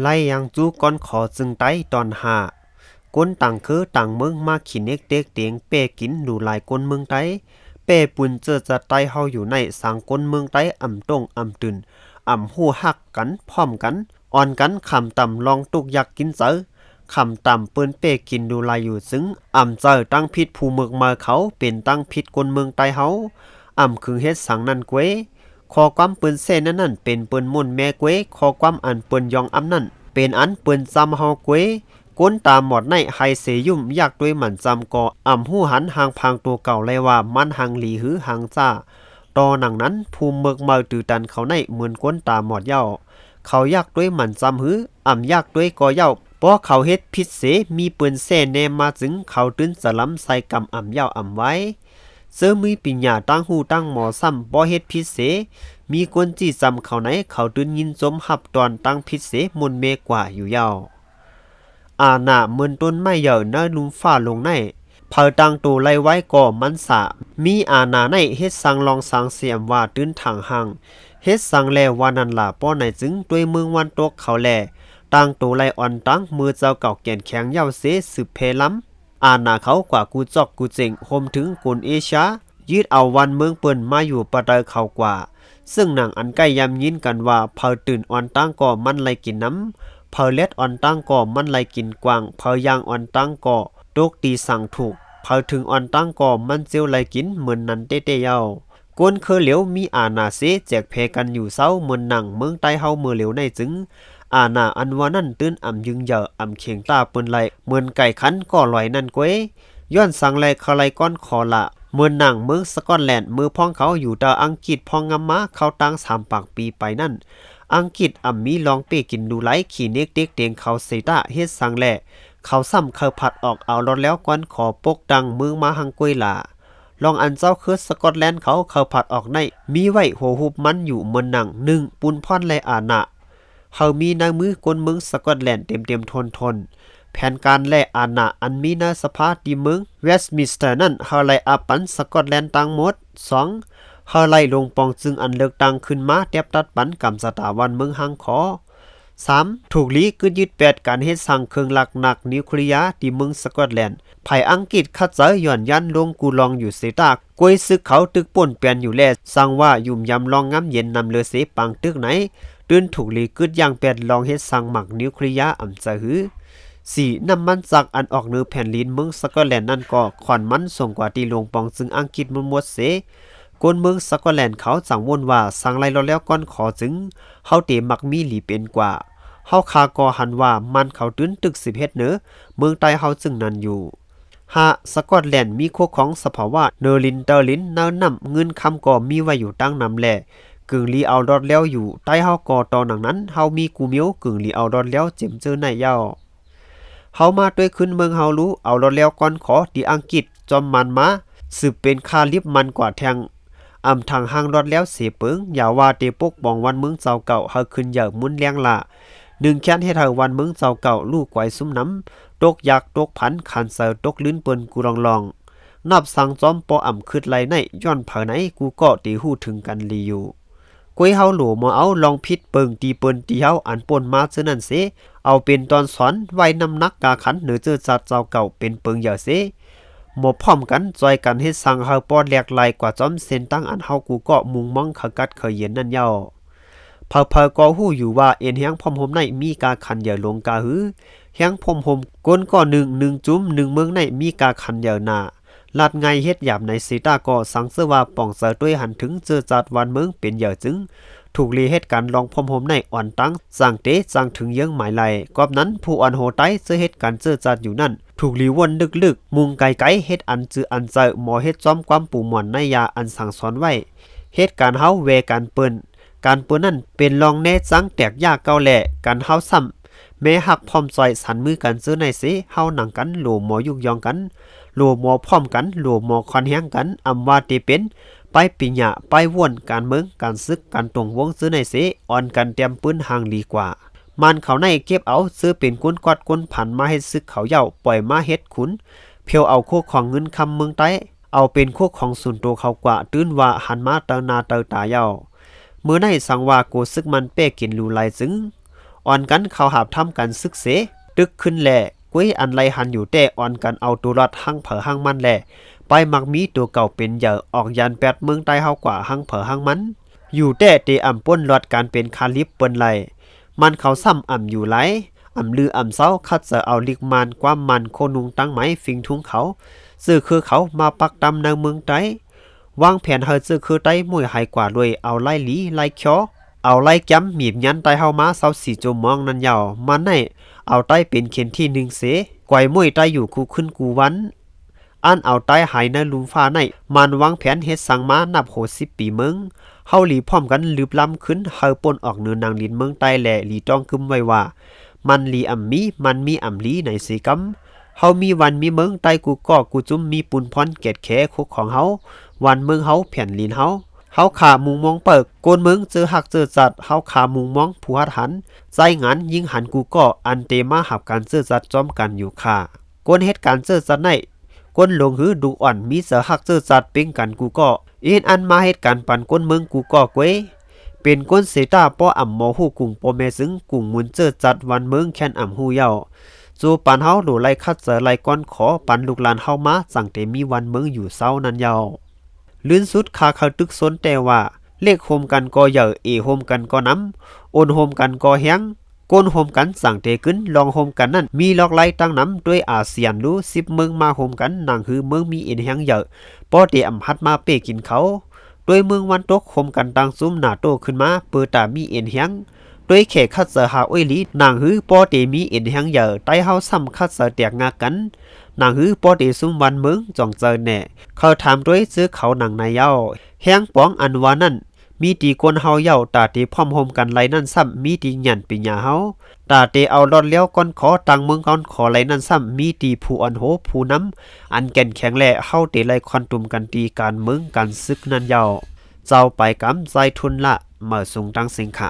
ไล่ยังจู้ก้อนขอจึงไต้ตอนหาก้นต่างคือต่างเมืองมาขินเอกเด็กเตียงเป้กินดูหลายก้นเมืองไต้เป้ปุ่นเจอจะไต้เฮาอยู่ในสังก้นเมืองไต้อ่ำตงอ่ำตื่นอ่ำหู้ฮักกันพร้อมกันอ่อนกันคำต่ำลองตุกยักกินเจอคำต่ำเปิ้นเป้กินดูลายอยู่ซึ่งอ่ำเจอตั้งพิษภูเมืองมาเขาเป็นตั้งพิษกนเมืองไต้เฮาอ่ำคือเฮ็ดสังนั่นเกว ยคอความปืนเส้นนั้นนั่นเป็นปืนมุ่นแม่เกวยคอความอันปืนยองอำนั่นเป็นอันปืนจำเฮาเกวยก้นตามหมดในไฮเสยุ่มยากด้วยหมันจำก่ออ่ำหู้หันหางพังตัวเก่าเลยว่ามันหังหลีหือหังจ้าตอหนังนั้นภูมิเมือกเมือตือตันเขาในเหมือนก้นตามหมดเย้าเขายากด้วยหมันจำหืออ่ำยากด้วยก่อเย้าเพราะเขาเฮ็ดพิษเสมีปืนเส้นแนมมาถึงเขาตื้นสลัมใส่กำอ่ำเย้าอ่ำไว้ เสื้อมีปิญญาตั้งหูตั้งหมอซ้ำบ่เฮ็ดพิษเส มีคนจี้จำเขาไหนเขาตื้นยินสมหับตอนตั้งพิษเสมุนเมกว่าอยู่เย้าอาณาเมือนต้นไม้เหยาเนลุมฟ้าลงในเผาตังตูไล่ไว้ก่อมันสะ มีอาณาในเฮ็ดสังลองสังเสียมว่าตื้นถังหังเฮ็ดสังแลวานันล่ะป้อไหนจึงด้วยเมืองวันตกเขาแลตังตูไลอ่อนตังมือเจ้าเก่าแก่นแข็งเย้าเสสืบเพล้ำ อาณาเขากว่ากูจอกกูเจงโฮมถึงกุนเอชายืดเอาวันเมืองเปินมาอยู่ปะเตอเขากว่า ซึ่งหนังอันใกล้ยำยินกันว่าเผาตื่นอ่อนตั้งก่อมันไลกินน้ำเพอเล็ดอ่อนตั้งก่อมันไลกินกวางเพอยางอ่อนตั้งก่อตกตีสั่งถูกเพอถึงอ่อนตั้งก่อมันเจียวไลกินเหมือนนันเต้เต้เยาวกวนเคอเหลียวมีอาณาเสแจกเพกันอยู่เศร้าเหมือนหนังเมืองใต้เฮาเมื่อเหลียวในจึง อาณาอันว่านั่นตื้นอ่ำยึงเหยออ่ำเขียงตาเปิ้นไหลเหมือนไก่ขันก่อลอยนั่นกวยย้อนสังไลคาไลก้อนคอละเมื่อหนังเมืองสกอตแลนด์มือพ้องเขาอยู่ตาอังกฤษพ้องงำมาเขาตั้งสามปากปีไปนั่น อังกฤษอ่ำมีลองเปกินดูไหลขี่เน็กเด็กเตียงเขาเซตาเฮ็ดสังแหล่เขาซ้ำเขาผัดออกเอารถแล้วกวนขอปกดังมือมาหังกวยลาลองอันเจ้าคือสกอตแลนด์เขาเขาผัดออกใน มีไว้หัวหุบมันอยู่เมือนหนังหนึ่งปุนพ่อนและอาณะ เขามีในมือกนเมืองสกอตแลนด์เต็มเต็มทนทนแผนการและอาณาอันมีในสภาดีเมืองเวสต์มินสเตอร์นั้นเฮาไลอาปันสกอตแลนด์ตั้งหมด 2. เฮาไลลงปองจึงอันเลือกตั้งขึ้นมาเทียบตัดปันกำสถาวันเมืองฮังขอ 3. ถูกลีกึดยึดแปดการเฮ็ดสั่งเครื่องหลักหนักนิวเคลียร์ที่เมืองสกอตแลนด์ภายอังกฤษคัดเจอหย่อนยันลงกูลองอยู่เสตากกวยซึกเขาตึกป่นเปลี่ยนอยู่แลสั่งว่ายุ่มยำลองง้ำเย็นนำเลือเสปังตึกไหน ตื่นถูกลีกึดอย่างแปดลองเฮ็ดสังหมักนิวเคลียร์อำจะหือสี่น้ำมันจากอันออกเนื้อแผ่นลินเมืองสกอตแลนด์นั่นก็ขอนมันส่งกว่าตีลงปองซึ่งอังกฤษมันหมดเสกนเมืองสกอตแลนด์เขาจังวนว่าสั่งไล่เราแล้วก้อนขอจึงเฮาเตมักมีหลีเป็นกว่าเฮาคากอหันว่ามันเขาตื้นตึกสิบเฮ็ดเนอเมืองใต้เฮาจึงนั้นอยู่หาสกอตแลนด์มีโคของสภาวะเนอร์ลินเตอร์ลินเนอนำเงินคำก่อมีไว้อยู่ตั้งนำแล กึ่งลีเอาดอดแล้วอยู่ใต้เฮาก่อตอนหนังนั้นเฮามีกูเมียวกึ่งลีเอาดอดแล้วเจ็มเจอในยาวเฮามาด้วยขึ้นเมืองเฮารู้เอาดอดแล้วก่อนขอที่อังกฤษจอมมันมาสืบเป็นคาลิบมันกว่าแทงอำทางห้างรอดแล้วเสียเปิงอย่าว่าเตปกบองวันเมืองเจ้าเก่าเฮาขึ้นอย่ามุนเลี้ยงละหนึ่งแค้นให้เธอวันเมืองเจ้าเก่าลูกไกวซุ้มน้ำตกยักตกผันขันเสอตกลิ้นเปิ้นกูลองลองนับสังจอมปออ่ำคืดไหลในย้อนผาไหนกูก็ตีหู้ถึงกันลีอยู่ กวยเฮาหลูมาเอาลองพิษเปิงตีเปิ้นตีเฮาอันป่นมาซื่อนั่นเสเอาเป็นตอนสอนไว้นำนักกาขันเหนือเจอจัดเจ้าเก่าเป็นเปิงอย่าเสหมบพร้อมกันจอยกันให้สั่งเฮาปอดแหลกไหลกว่าจอมเส้นตั้งอันเฮากูก็มุงมองขกัดเคยเย็นนั่นเยาเพอเพอก็หู้อยู่ว่าเอ็นเฮียงพอมหมในมีกาขันเหย่าลงกาหือเฮียงพอมหมก้นก็หนึ่งหนึ่งจุ้มหนึ่งเมืองในมีกาขันเหย่าหนา ลาดไงเฮ็ดหยาบในสีตาก็สังเสว่าป่องเสอด้วยหันถึงเจอจัดวันเมืองเป็นเหย่จึง ถูกลีเหตุการณ์ลองพมหมในอ่อนตั้งสั่งเตสั่งถึงเยื้องหมายไหลกอบนั้นผู้อ่อนโหไตเจอเหตุการณ์เจอจัดอยู่นั่น ถูกลีวนลึกๆ มุงไกไกเฮ็ดอันจืออันเจอหมอเฮ็ดจอมความปู่หมอนในยาอันสั่งสอนไว้เหตุการณ์เฮาเวการเปิ้นการปืนนั่นเป็นรองแน่จังแตกยากเก่าแหล่การเฮาซ้ำแม้หักพร้อมซอยสันมือกันซื้อในสิเฮาหนังกันหลหมอยุกยองกัน หลหมอพร้อมกันโหลหมอคอนเฮียงกันอำว่าเตเป็นไปปิญญาไปว่วนการเมืองการซึกการตรงวงซื้อในสิอ่อนกันเตรียมปืนห่างดีกว่า มันเขาในเก็บเอาซื้อเป็นกุนกอดกุนผันมาให้ซึกเขาเย่าปล่อยมาเฮ็ดขุน เพียวเอาโคของเงินคำเมืองใต้เอาเป็นโคของส่วนตัวเขากว่าตื้นว่าหันมาเตอนาเตอตาเย่าเมื่อในสังว่าโกซึกมันเป้กินลูไลซึงอ่อนกันเขาหาบทำกันซึกเสตึกขึ้นแหล่ กุ้ยอันไรหันอยู่แต่อ่อนกันเอาตัวรอดหั่งเผอหั่งมันแหล่ไปมักมีตัวเก่าเป็นเหยอะออกยันแปดเมืองใต้เฮากว่าหั่งเผอหั่งมัน อยู่แต่เตอ่ำป้นรอดการเป็นคาลิปเปิ้นไหลมันเขาซ้ำอ่ำอยู่ไหลอ่ำลืออ่ำเศร้าคัดจะเอาลิกมันความมันโคนุงตั้งไหมฟิงทุงเขาซื้อคือเขามาปักตำในเมืองใต้วางแผนเฮาซื้อคือใต้มวยหายกว่าด้วยเอาไล่ลีไล่เคีอเอาไล่จ้ำมีบยันใต้เฮามาเศร้าสีจมมองนั่นยาวมันใน เอาใต้เป็นเข็นที่หนึ่งเสกวยมวยใต้อยู่คู่ขึ้นกูวัน อันเอาใต้หายในลุมฟ้าในมันวางแผนเฮ็ดสังมานับโหสิบปีเมืองเฮาหลีพร้อมกันลืบล้ำขึ้นเฮาปนออกเหนือนางลินเมืองใต้แหล่หลีต้องกึมไว้ว่า มันหลีอ่ำมีมันมีอ่ำลีในสีกำเฮามีวันมีเมืองใต้กูก็กูจุ้มมีปุนพรเกตแขคุกของเฮาวันเมืองเฮาแผ่นลินเฮา เฮาขามุงมองเปิกโกนเมืองเจอหักเจอจัดเฮาขามุงมองผู้หัดหันใจงานยิงหันกูก็อันเตมาหับการเจอจัดจอมกันอยู่ค่ะกวนเหตุการเจอจัดในก้นหลงหือดูอ่อนมีเสือหักเจอจัดเป็นกันกูก็อินอันมาเหตุการปันก้นเมืองกูก็เกวเป็นก้นเสตาป้ออ่ำหมอฮู้กุ่งปอแม่ซึ่งกุ่งมุนเจอจัดวันเมืองแค่นอ่ำฮู้เย้าจูปันเฮาดูไล่คัดเจอไล่ก้อนขอปันลูกหลานเฮามาสั่งเตมีวันเมืองอยู่เศร้านั้นเย้า ลื่นสุดคาเขาตึกสนแต่ว่า เลขโฮมกันก็เหยอเอโฮมกันก็น้ำโอนโฮมกันก็แฮงก้นโฮมกันสั่งเตกึนลองโฮมกันนั่นมีลอกไล่ตั้งน้ำด้วยอาเซียนรู้สิบเมืองมาโฮมกันนางคือเมืองมีเอ็นแฮงเหยอะปอเตอำพัดมาเป้กินเขาด้วยเมืองวันตกโฮมกันตังซุ้มหนาโตขึ้นมาเปิดตามีเอ็นแฮงด้วยเขคัดเสหาอ้อยลีนางฮือปอเตมีเอ็นแฮงเหยอะใต้เฮาซ้ำคัดเสแตกงากัน นางฮื้อปอเตซุ่มวันเมืองจ่องเจอแน่ เขาถามด้วยซื้อเขาหนังนายเย้าแฮงป้องอันวานั่นมีตีกวนเฮาเย่าตาเตพร้อมโฮมกันไหลนั่นซ้ำมีตีหยันปิญญาเฮาตาเตเอารอดเลี้ยวก้อนขอตังเมืองก้อนขอไหลนั่นซ้ำมีตีผู้อ่อนโหผู้น้ำอันแก่นแข็งแหล่เฮาเตไหลคอนตุมกันตีการเมืองกันซึกนั่นเย่าเจ้าไปกำใจทุนละเมื่อสูงตังสิงค่ะ